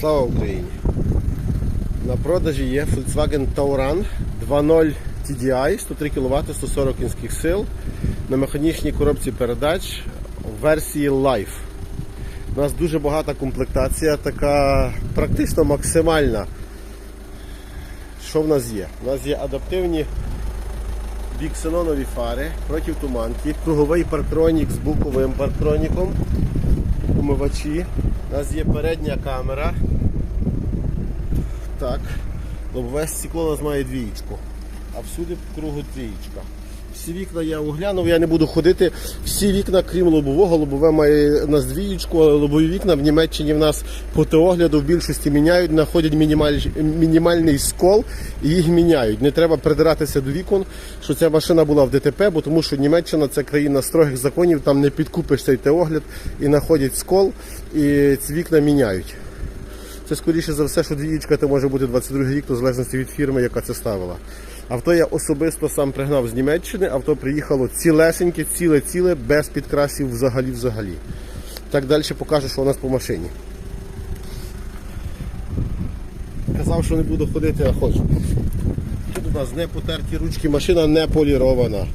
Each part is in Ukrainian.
Слава Україні! На продажі є Volkswagen Tauran 2.0 TDI 103 кВт 140 кінських сил на механічній коробці передач в версії Life. У нас дуже багата комплектація, така практично максимальна. Що в нас є? У нас є адаптивні біксенонові фари проти туманки, круговий парктронік з боковим парктроніком, умивачі. У нас є передня камера. Так. Лобове стекло у нас має двієчку, а всюди по кругу трієчка. Всі вікна я оглянув, я не буду ходити. Всі вікна, крім лобового, лобове має нас двієчку, але лобові вікна в Німеччині в нас по теогляду в більшості міняють, знаходять мінімаль... мінімальний скол і їх міняють. Не треба придиратися до вікон, що ця машина була в ДТП, бо тому що Німеччина це країна строгих законів, там не підкупиш цей теогляд і знаходять скол, і ці вікна міняють. Це скоріше за все, що двієчка це може бути 22 рік, то в залежності від фірми, яка це ставила. Авто я особисто сам пригнав з Німеччини, авто приїхало цілесеньке, ціле-ціле, без підкрасів взагалі взагалі. Так далі покажу, що у нас по машині. Казав, що не буду ходити, а хочу. Тут у нас не потерті ручки, машина не полірована.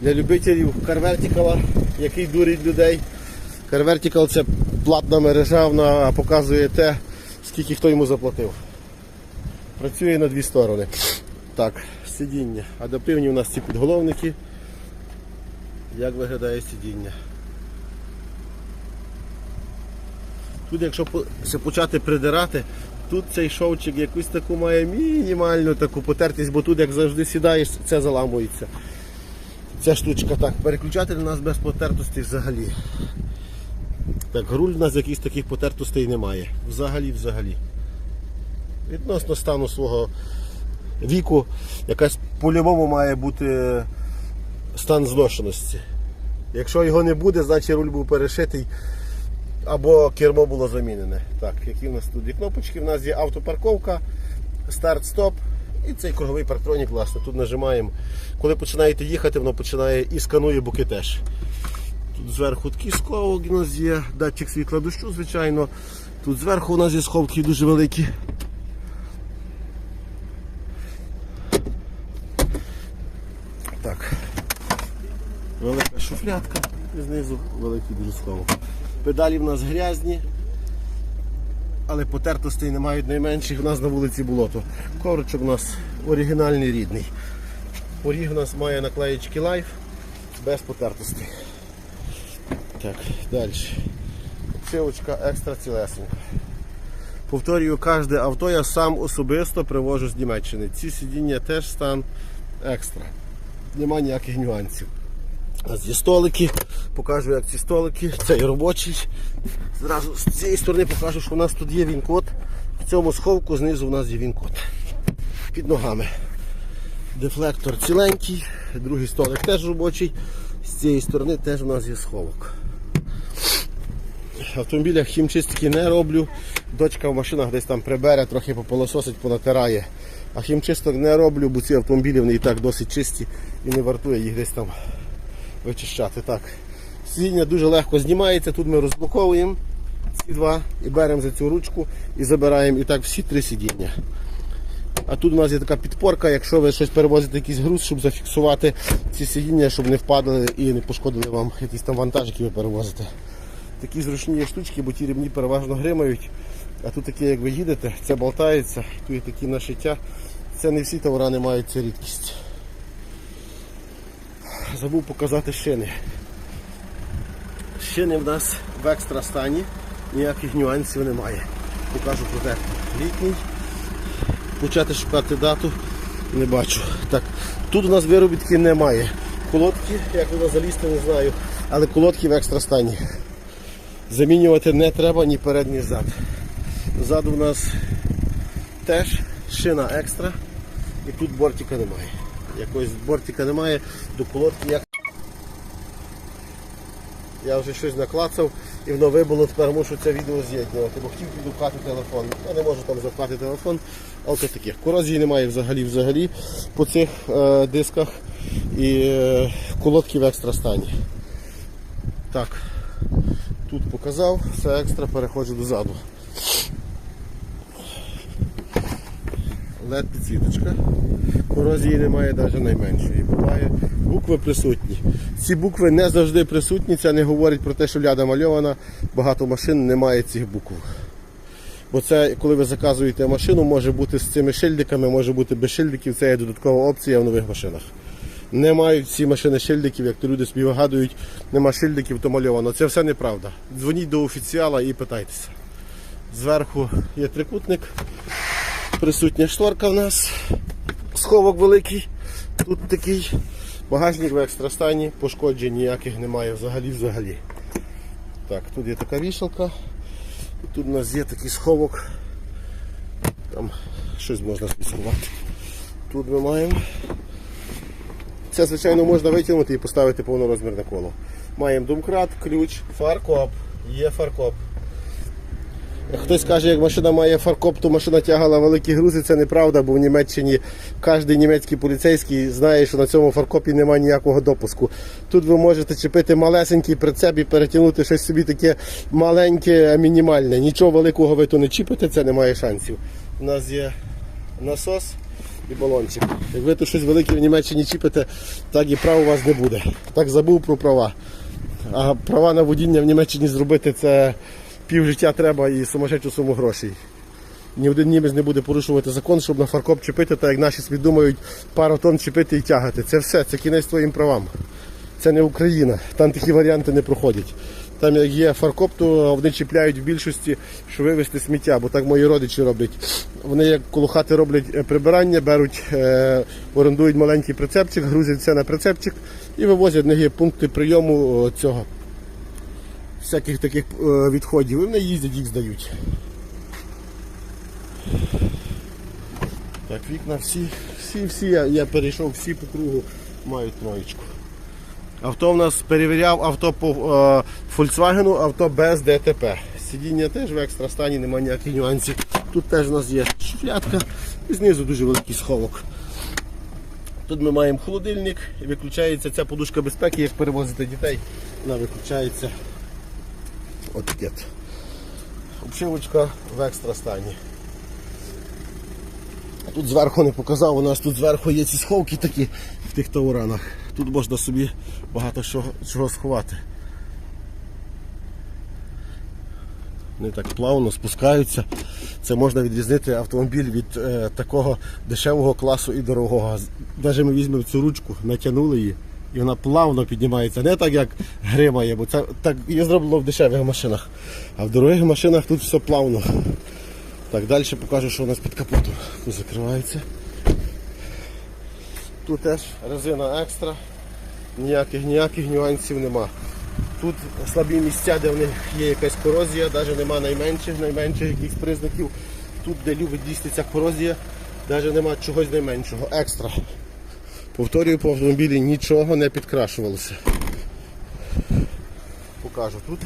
Для любителів карвертикала, який дурить людей. Карвертикал це платна мережа, вона показує те, скільки хто йому заплатив. Працює на дві сторони. Так, сидіння. Адаптивні у нас ці підголовники. Як виглядає сидіння? Тут, якщо почати придирати, тут цей шовчик якусь таку має мінімальну таку потертість, бо тут, як завжди сідаєш, це заламується. Ця штучка так. Переключатель у нас без потертості взагалі. Так, руль у нас якихось таких потертостей немає. Взагалі, взагалі. Відносно стану свого віку, якась по-любому має бути стан зношеності. Якщо його не буде, значить руль був перешитий або кермо було замінене. Так, які в нас тут є кнопочки? У нас є автопарковка, старт-стоп і цей круговий парктронік, власне, тут нажимаємо. Коли починаєте їхати, воно починає і сканує боки теж. Тут зверху такий скло у нас є, датчик світла дощу, звичайно. Тут зверху у нас є сховки дуже великі. Так. Велика шуфлятка і знизу великий дуже сховок. Педалі в нас грязні, але потертостей не мають найменших. У нас на вулиці болото. Ковричок у нас оригінальний рідний. Поріг у нас має наклеєчки Life без потертостей. Так, далі. Силочка екстра цілесенька. Повторюю, кожне авто я сам особисто привожу з Німеччини. Ці сидіння теж стан екстра. Нема ніяких нюансів. Нас є столики, покажу, як ці столики. Цей робочий. Зразу з цієї сторони покажу, що у нас тут є він-код. В цьому сховку знизу у нас є він-код. Під ногами. Дефлектор ціленький, другий столик теж робочий. З цієї сторони теж у нас є сховок. В автомобілях хімчистки не роблю. Дочка в машинах десь там прибере, трохи пополососить, понатирає. А хімчисток не роблю, бо ці автомобілі вони і так досить чисті і не вартує їх десь там вичищати. Так. Сидіння дуже легко знімається, тут ми розблоковуємо ці два і беремо за цю ручку і забираємо і так всі три сидіння. А тут у нас є така підпорка, якщо ви щось перевозите якийсь груз, щоб зафіксувати ці сидіння, щоб не впадали і не пошкодили вам якісь там вантаж, які ви перевозите. Такі зручні штучки, бо ті ремні переважно гримають. А тут такі, як ви їдете, це болтається, тут є такі нашиття. Це не всі товарани мають цю рідкість. Забув показати шини. Шини в нас в екстра стані, ніяких нюансів немає. Покажу протектор. Літній. Почати шукати дату не бачу. Так, Тут у нас виробітки немає. Колодки, як воно залізти, не знаю, але колодки в екстра стані. Замінювати не треба ні перед, ні зад. Ззаду у нас теж шина екстра і тут бортика немає. Якогось бортика немає, до колодки як. Я вже щось наклацав і воно вибуло, тепер мушу це відео з'єднувати, бо хотів підукати телефон. Я не можу там запхати телефон, а от таких. Корозії немає взагалі взагалі по цих е, дисках і е, колодки в екстра стані. Так, тут показав, все екстра, переходжу дозаду. Led підсвіточка. Корозії немає навіть найменшої. Буває, букви присутні. Ці букви не завжди присутні. Це не говорить про те, що ляда мальована, багато машин немає цих букв. Бо це, коли ви заказуєте машину, може бути з цими шильдиками, може бути без шильдиків. Це є додаткова опція в нових машинах. Не мають ці машини шильдиків, як то люди собі вигадують, нема шильдиків, то мальовано. Це все неправда. Дзвоніть до офіціала і питайтеся. Зверху є трикутник, присутня шторка в нас, сховок великий, тут такий. Багажник в екстрастані, пошкоджень ніяких немає взагалі взагалі. Так, тут є така вішалка. Тут у нас є такий сховок. Там щось можна списувати. Тут ми маємо. Це, звичайно, можна витягнути і поставити повнорозмірне коло. Маємо домкрат, ключ, фаркоп. Є фаркоп. Хтось каже, як машина має фаркоп, то машина тягала великі грузи. Це неправда, бо в Німеччині кожен німецький поліцейський знає, що на цьому фаркопі немає ніякого допуску. Тут ви можете чіпити малесенький прицеп і перетягнути щось собі таке маленьке, мінімальне. Нічого великого ви то не чіпите, це немає шансів. У нас є насос і балончик. Як ви тут щось велике в Німеччині чіпите, так і прав у вас не буде. Так забув про права. А права на водіння в Німеччині зробити це пів життя треба і сумасшедшу суму грошей. Ні один німець не буде порушувати закон, щоб на фаркоп чіпити, так як наші собі думають пару тонн чіпити і тягати. Це все, це кінець твоїм правам. Це не Україна. Там такі варіанти не проходять. Там як є фаркоп, то вони чіпляють в більшості, щоб вивезти сміття, бо так мої родичі роблять. Вони як коло хати роблять е, прибирання, беруть, е, орендують маленький прицепчик, грузять все на прицепчик і вивозять на є пункти прийому цього всяких таких е, відходів. І вони їздять, їх здають. Так, вікна всі, всі, всі, я, я перейшов всі по кругу, мають троєчку. Авто в нас перевіряв авто по е, Volkswagen, авто без ДТП. Сидіння теж в екстра стані, немає ніяких нюансів. Тут теж у нас є шуфлятка і знизу дуже великий сховок. Тут ми маємо холодильник виключається ця подушка безпеки, як перевозити дітей, вона виключається отакет. Обшивочка в екстра стані. Тут зверху не показав, у нас тут зверху є ці сховки такі в тих тауранах. Тут можна собі багато чого, чого сховати. Вони так плавно спускаються. Це можна відрізнити автомобіль від е, такого дешевого класу і дорогого. Навіть ми візьмемо цю ручку, натягнули її, і вона плавно піднімається. Не так, як гримає, бо це так є зроблено в дешевих машинах. А в дорогих машинах тут все плавно. Так, далі покажу, що у нас під капотом. Тут закривається. Тут теж резина екстра, ніяких ніяких нюансів нема. Тут слабі місця, де в них є якась корозія, навіть нема найменших, найменших якихось признаків. Тут, де любить дійсно ця корозія, навіть нема чогось найменшого. Екстра. Повторюю, по автомобілі нічого не підкрашувалося. Покажу тут.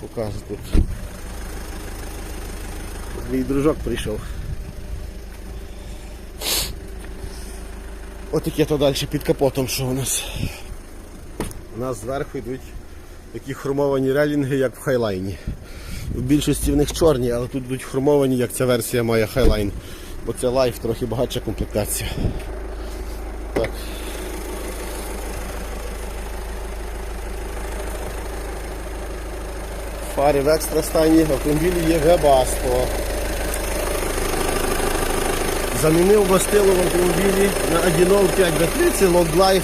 Покажу тут. Мій дружок прийшов. Отаке то далі під капотом, що у нас. У нас зверху йдуть такі хромовані релінги, як в хайлайні. В більшості в них чорні, але тут йдуть хромовані, як ця версія має хайлайн. Бо це лайф трохи багатша комплектація. Так. Фари в екстра стані, в автомобілі є Webasto. Замінив мастило в автомобілі на 1.05 V30 Long Life.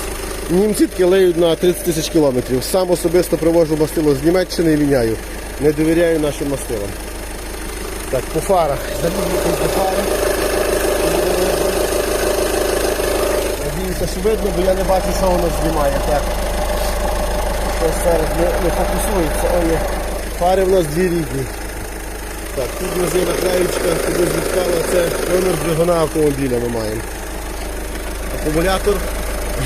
Німці таки леють на 30 тисяч кілометрів. Сам особисто привожу мастило з Німеччини і міняю. Не довіряю нашим мастилам. Так, по фарах. Замінюємо по фарах. Надіюся, що видно, бо я не бачу, що воно знімає. Так. Щось зараз не, не фокусується. О, є. Фари в нас дві рідні. Так, тут є наклеючка, куди звідкала, це номер двигуна автомобіля ми маємо. Акумулятор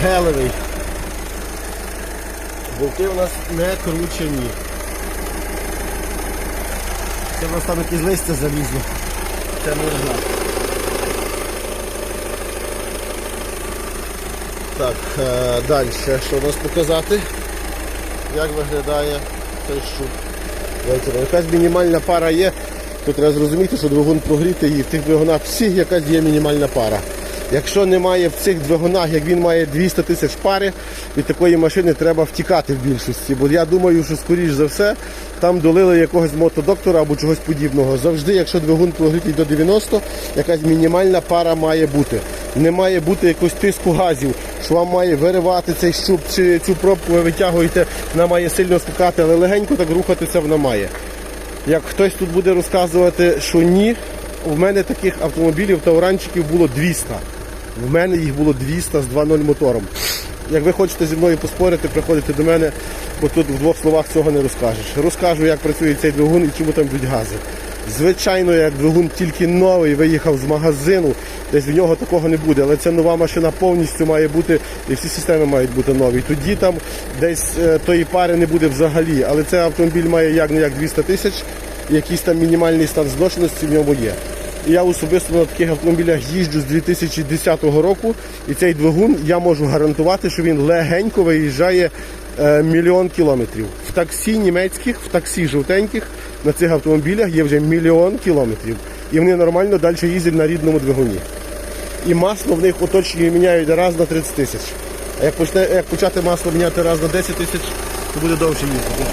гелевий. Болти у нас не кручені. Це у нас там якесь листя залізло. Це не Так, е, далі, що у нас показати? Як виглядає цей? Давайте, ну, Якась мінімальна пара є. то треба зрозуміти, що двигун прогрітий і в тих двигунах всіх якась є мінімальна пара. Якщо немає в цих двигунах, як він має 200 тисяч пари, від такої машини треба втікати в більшості. Бо я думаю, що скоріш за все там долили якогось мотодоктора або чогось подібного. Завжди, якщо двигун прогрітий до 90, якась мінімальна пара має бути. Не має бути якогось тиску газів, що вам має виривати цей щуп чи цю пробку ви витягуєте, вона має сильно скакати, але легенько так рухатися вона має. Як хтось тут буде розказувати, що ні, в мене таких автомобілів та уранчиків було 200. В мене їх було 200 з 2.0 мотором. Як ви хочете зі мною поспорити, приходите до мене, бо тут в двох словах цього не розкажеш. Розкажу, як працює цей двигун і чому там йдуть гази. Звичайно, як двигун тільки новий виїхав з магазину, десь в нього такого не буде. Але це нова машина повністю має бути, і всі системи мають бути нові. Тоді там десь е, тої пари не буде взагалі. Але цей автомобіль має як не як 200 тисяч, якийсь там мінімальний стан зношеності в ньому є. Я особисто на таких автомобілях їжджу з 2010 року, і цей двигун я можу гарантувати, що він легенько виїжджає е, мільйон кілометрів. В таксі німецьких, в таксі жовтеньких на цих автомобілях є вже мільйон кілометрів. І вони нормально далі їздять на рідному двигуні. І масло в них оточені міняють раз на 30 тисяч. А як, почне, як почати масло міняти раз на 10 тисяч, то буде довше їздити.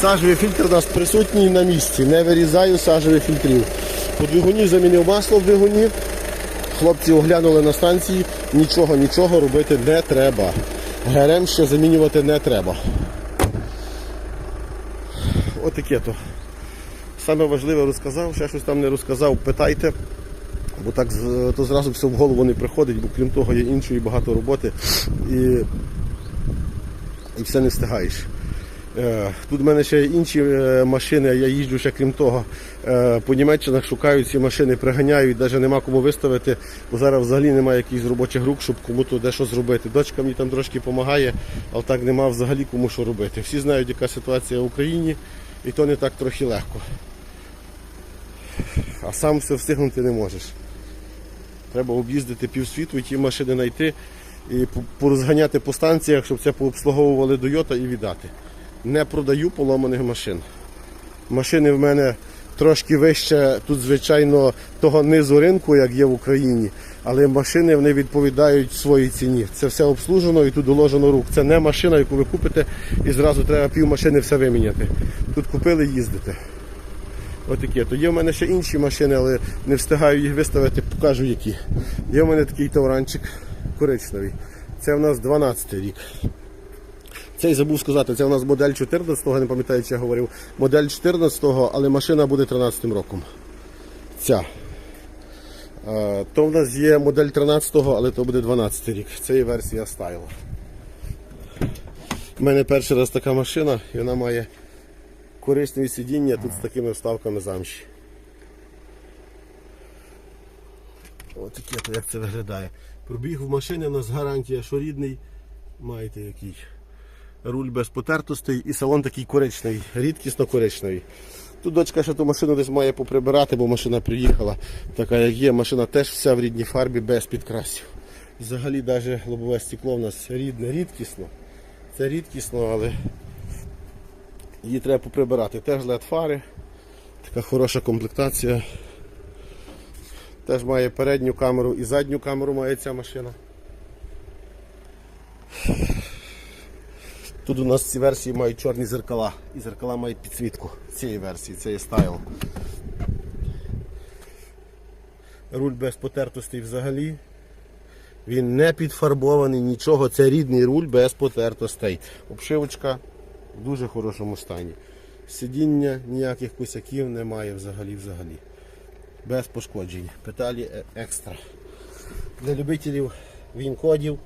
Сажевий фільтр у нас присутній на місці. Не вирізаю сажевих фільтрів. По двигуні замінив масло в двигуні. Хлопці оглянули на станції, нічого, нічого робити не треба. ГРМ ще замінювати не треба. Отаке то. Саме важливе розказав, ще щось там не розказав, питайте. Бо так то зразу все в голову не приходить, бо крім того є іншої багато роботи і, і все не встигаєш. Е, Тут в мене ще інші е, машини, я їжджу ще крім того. е, По Німеччинах шукаю ці машини, приганяють, навіть нема кому виставити, бо зараз взагалі немає якихось робочих рук, щоб кому-то де що зробити. Дочка мені там трошки допомагає, але так нема взагалі кому що робити. Всі знають, яка ситуація в Україні, і то не так трохи легко. А сам все встигнути не можеш. Треба об'їздити півсвіту і ті машини знайти і порозганяти по станціях, щоб це пообслуговували до Йота і віддати. Не продаю поломаних машин. Машини в мене трошки вище тут, звичайно, того низу ринку, як є в Україні. Але машини вони відповідають своїй ціні. Це все обслужено і тут доложено рук. Це не машина, яку ви купите і зразу треба пів машини все виміняти. Тут купили, їздите. Отакі. То є в мене ще інші машини, але не встигаю їх виставити, покажу які. Є в мене такий тавранчик коричневий. Це в нас 12 рік. Цей забув сказати, це у нас модель 14-го, не пам'ятаю, чи я говорив. Модель 14-го, але машина буде 13-м роком. Ця. Е, То в нас є модель 13-го, але то буде 12 рік. Це є версія Style. У мене перший раз така машина, і вона має коричневі сидіння тут з такими вставками замші. Ось таке як це виглядає. Пробіг в машини у нас гарантія, що рідний. Маєте який. Руль без потертостей і салон такий коричневий, рідкісно коричневий. Тут дочка ще ту машину десь має поприбирати, бо машина приїхала. Така як є, машина теж вся в рідній фарбі без підкрасів. Взагалі навіть лобове стекло у нас рідне, рідкісно. Це рідкісно, але її треба поприбирати. Теж led фари, така хороша комплектація. Теж має передню камеру і задню камеру має ця машина. Тут у нас ці версії мають чорні зеркала. І зеркала мають підсвітку цієї версії, це є стайл. Руль без потертостей взагалі. Він не підфарбований, нічого. Це рідний руль без потертостей. Обшивочка в дуже хорошому стані. Сидіння ніяких косяків немає взагалі взагалі. Без пошкоджень. Педалі е- екстра. Для любителів він-кодів.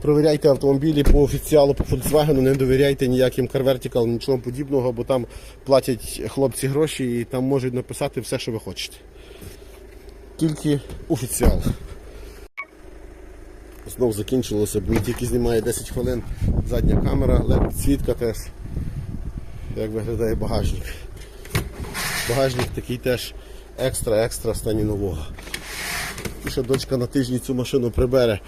Провіряйте автомобілі по офіціалу, по Volkswagen, не довіряйте ніяким Vertical, нічого подібного, бо там платять хлопці гроші і там можуть написати все, що ви хочете. Тільки офіціал. Знов закінчилося, бо тільки знімає 10 хвилин задня камера, LED світка теж. Як виглядає багажник. Багажник такий теж екстра-екстра в стані нового. І дочка на тижні цю машину прибере.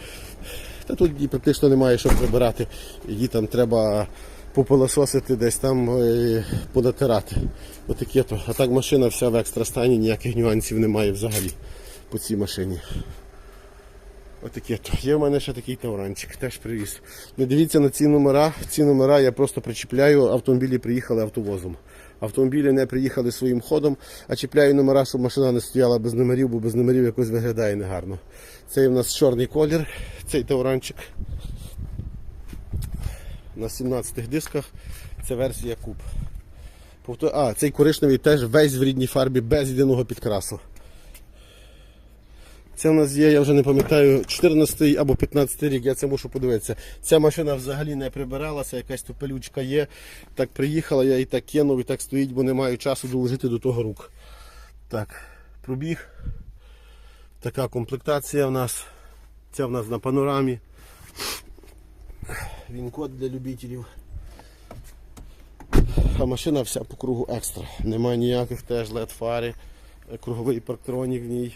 Та тут їй практично немає що прибирати. Її там треба попилососити десь там е, понатирати. Отаке то. А так машина вся в екстра стані, ніяких нюансів немає взагалі по цій машині. Отаке то. Є в мене ще такий тавранчик, теж привіз. Не дивіться на ці номера. Ці номера я просто причіпляю, автомобілі приїхали автовозом. Автомобілі не приїхали своїм ходом, а чіпляю номера, щоб машина не стояла без номерів, бо без номерів якось виглядає негарно. Це у нас чорний колір, цей тавранчик. На 17 дисках. Це версія куб. А, цей коричневий теж весь в рідній фарбі без єдиного підкрасу. Це в нас є, я вже не пам'ятаю, 14 або 15 рік, я це мушу подивитися. Ця машина взагалі не прибиралася, якась тут пилючка є. Так приїхала, я і так кинув, і так стоїть, бо не маю часу доложити до того рук. Так, пробіг. Така комплектація в нас. Це в нас на панорамі. Він код для любителів. А машина вся по кругу екстра. Немає ніяких теж LED фари, круговий парктронік в ній.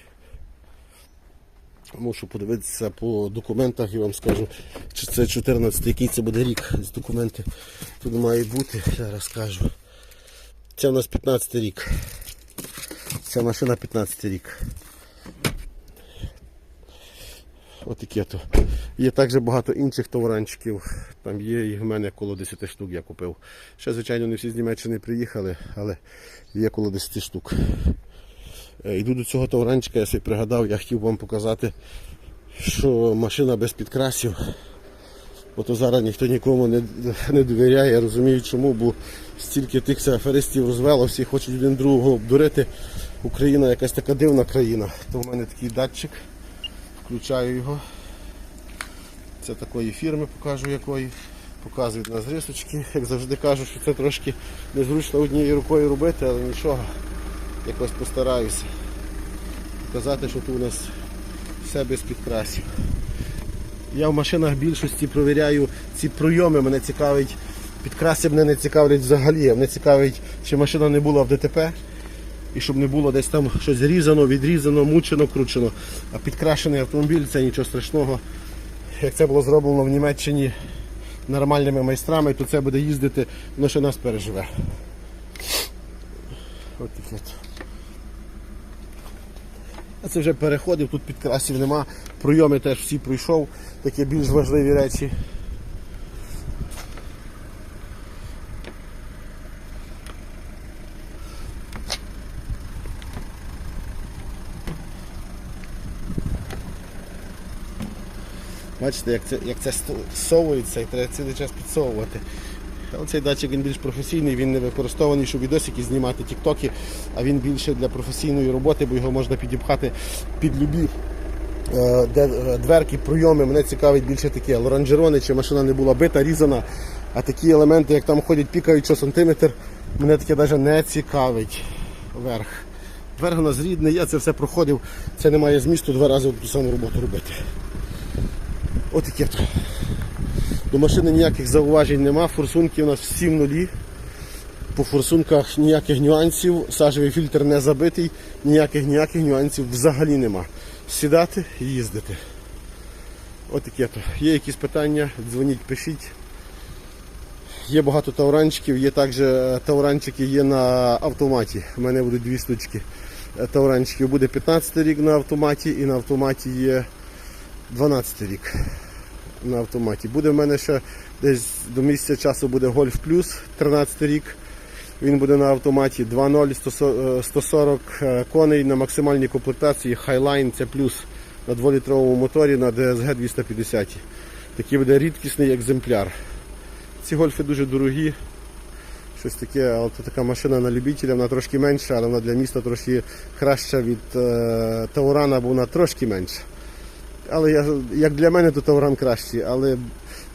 Мушу подивитися по документах і вам скажу, чи це 14 який це буде рік. З документи тут мають бути, зараз скажу. Це у нас 15 рік. Ця машина 15 рік. Отаке то. Є також багато інших товаранчиків. Там є і в мене коло 10 штук я купив. Ще, звичайно, не всі з Німеччини приїхали, але є коло 10 штук. Е, Йду до цього товаранчика, я собі пригадав, я хотів вам показати, що машина без підкрасів. Бо то зараз ніхто нікому не, не довіряє, я розумію чому, бо стільки тих аферистів розвело, всі хочуть один другого обдурити. Україна якась така дивна країна. То в мене такий датчик. Включаю його. Це такої фірми покажу якої. Показують на зрисочки. Як завжди кажу, що це трошки незручно однією рукою робити, але нічого. Якось постараюся показати, що тут у нас все без підкрасів. Я в машинах більшості провіряю ці пройоми, мене цікавить. Підкраси мене не цікавлять взагалі. Мене цікавить, чи машина не була в ДТП. І щоб не було десь там щось різано, відрізано, мучено, кручено. А підкрашений автомобіль це нічого страшного. Як це було зроблено в Німеччині нормальними майстрами, то це буде їздити, воно ще нас переживе. От таке. Це вже переходив, тут підкрасів нема. Пройоми теж всі пройшов, такі більш важливі речі. Бачите, як це, як це совується і треба цілий час підсовувати. Але цей датчик він більш професійний, він не використований, щоб відосики знімати, тіктоки, а він більше для професійної роботи, бо його можна підіпхати під любі е, де, е, дверки, пройоми. Мене цікавить більше таке лоранжерони, чи машина не була бита, різана. А такі елементи, як там ходять, пікають сантиметр, мене таке навіть не цікавить верх. Верх у нас рідний, я це все проходив, це не має змісту два рази ту саму роботу робити. Отаке. До машини ніяких зауважень нема, форсунки у нас всі в нулі. По форсунках ніяких нюансів, сажевий фільтр не забитий, ніяких ніяких нюансів взагалі нема. Сідати і їздити. Отаке то. Є якісь питання, дзвоніть, пишіть. Є багато тауранчиків, є також е, тауранчики є на автоматі. У мене будуть дві штучки е, тауранчиків. Буде 15 рік на автоматі і на автоматі є 12 рік на автоматі. Буде в мене ще десь до місяця часу буде Golf Plus 13 рік. Він буде на автоматі 2.0 140 140 е, коней на максимальній комплектації Highline це плюс на 2-літровому моторі на DSG 250. Такий буде рідкісний екземпляр. Ці гольфи дуже дорогі. Щось таке, але то така машина на любителя, вона трошки менша, але вона для міста трошки краща від е, Таурана, бо вона трошки менша. Але я, як для мене, то Тауран кращий. Але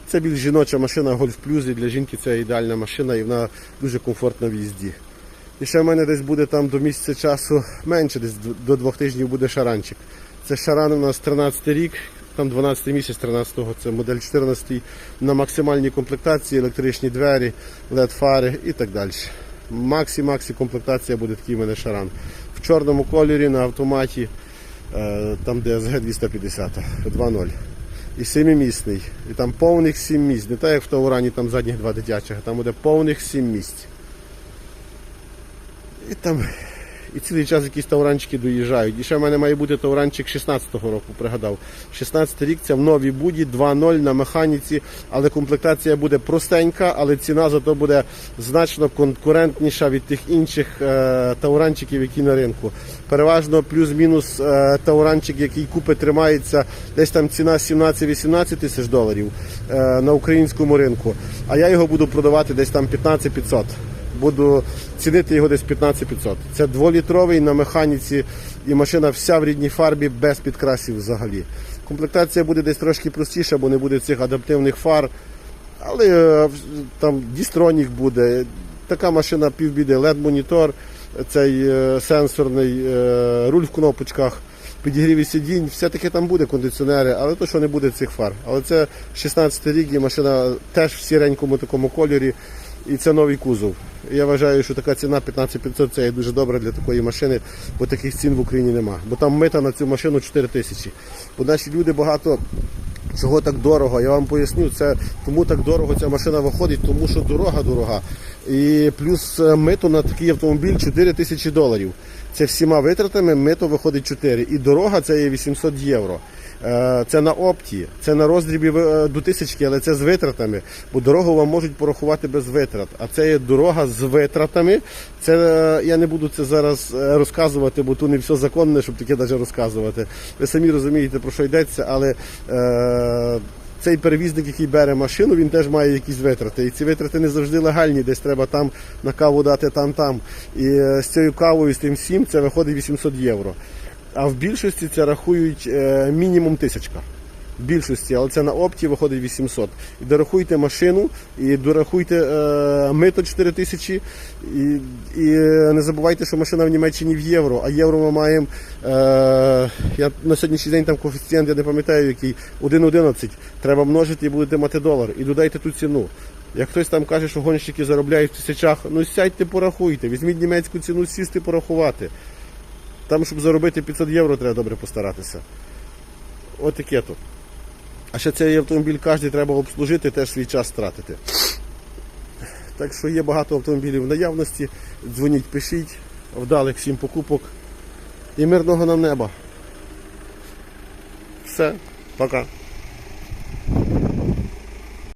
це більш жіноча машина Golf Plus, і для жінки це ідеальна машина і вона дуже комфортна в їзді. І ще в мене десь буде там до місяця часу менше, десь до двох тижнів буде шаранчик. Це шаран у нас 13 рік, там 12 місяць 13-го, це модель 14 на максимальній комплектації, електричні двері, LED фари і так далі. Максі-максі комплектація буде такий в мене шаран. В чорному кольорі на автоматі. Е, там DSG 250 2.0. і семимісний. І там повних сім місць. Не так як в Таурані там задніх два дитячих, там буде повних сім місць. І там і цілий час якісь тауранчики доїжджають. І ще в мене має бути тауранчик 16-го року, пригадав. 16 рік це в новій буді 2.0 на механіці, але комплектація буде простенька, але ціна зато буде значно конкурентніша від тих інших е, тауранчиків, які на ринку. Переважно плюс-мінус е, тауранчик, який купи тримається, десь там ціна 17-18 тисяч доларів е, на українському ринку. А я його буду продавати десь там 15 500 буду цінити його десь 15 500. Це дволітровий на механіці і машина вся в рідній фарбі без підкрасів взагалі. Комплектація буде десь трошки простіша, бо не буде цих адаптивних фар. Але е, там дістронік буде. Така машина півбіди, LED-монітор, цей е, сенсорний е, руль в кнопочках, підігріві сидінь, все таки там буде кондиціонери, але то, що не буде цих фар. Але це 16 рік і машина теж в сіренькому такому кольорі. І це новий кузов. Я вважаю, що така ціна 15500 це є дуже добре для такої машини, бо таких цін в Україні нема. Бо там мита на цю машину 4 тисячі. Бо наші люди багато чого так дорого. Я вам поясню, це тому так дорого ця машина виходить, тому що дорога дорога. І плюс е, мито на такий автомобіль 4 тисячі доларів. Це всіма витратами мито виходить 4. І дорога це є 800 євро. Е, Це на опті, це на роздрібі е, до тисячки, але це з витратами. Бо дорогу вам можуть порахувати без витрат. А це є дорога з витратами. Це е, я не буду це зараз розказувати, бо тут не все законне, щоб таке навіть розказувати. Ви самі розумієте, про що йдеться, але е, цей перевізник, який бере машину, він теж має якісь витрати. І ці витрати не завжди легальні, десь треба там на каву дати там там. І з цією кавою, з тим всім, це виходить 800 євро. А в більшості це рахують е, мінімум тисячка. В більшості, але це на опті виходить 800. І дорахуйте машину, і дорахуйте е, мито 4 тисячі. І, і не забувайте, що машина в Німеччині в євро, а євро ми маємо. Е, я на сьогоднішній день там коефіцієнт, я не пам'ятаю, який 1,11. Треба множити і будете мати долар. І додайте ту ціну. Як хтось там каже, що гонщики заробляють в тисячах, ну сядьте, порахуйте, візьміть німецьку ціну, сісти, порахувати. Там, щоб заробити 500 євро, треба добре постаратися. От таке то. А ще цей автомобіль кожен треба обслужити, теж свій час стратити. Так що є багато автомобілів в наявності. Дзвоніть, пишіть, вдалих всім покупок. І мирного нам неба. Все, пока.